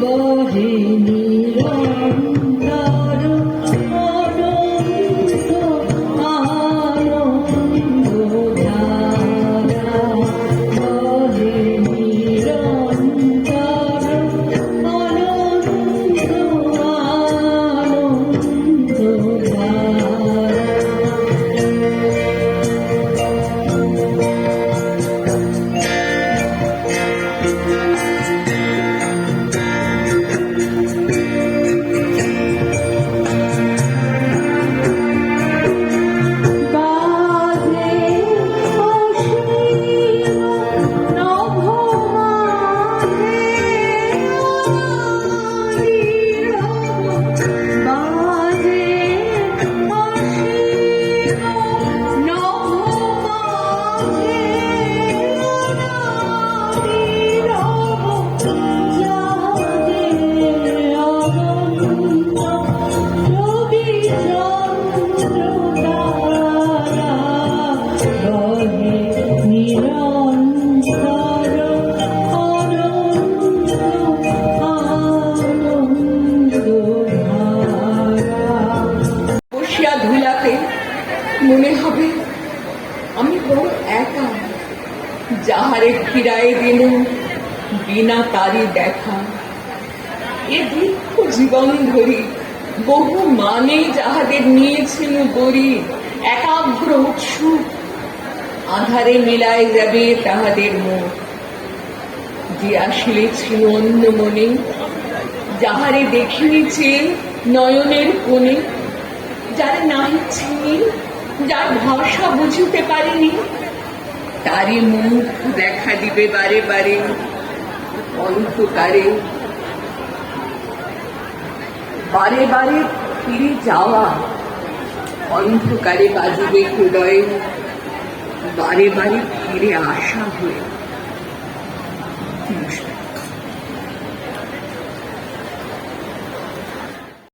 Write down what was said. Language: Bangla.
বহে নিরন্তর মনে হবে, আমি বড় একা। যাহারে ফিরায় দিল, বিনা তারি দেখা। এ দীর্ঘ জীবন ধরি, বহু মানে যাহাদের নিয়েছিল গরি একাগ্র উৎসুক। আধারে মিলায় যাবে তাহাদের মুখ যে আসলে ছিল অন্য মনে, যাহারে চেয়ে নয়নের কোণে, যারা নাহি চিনি যার ভাষা বুঝিতে পারিনি, তারই মুখ দেখা দিবে বারে বারে, অন্ধকারে। বারে বারে ফিরে যাওয়া অন্ধকারে বাজিবে হৃদয়ে, বারে বারে ফিরে আসা হয়ে। নমস্কার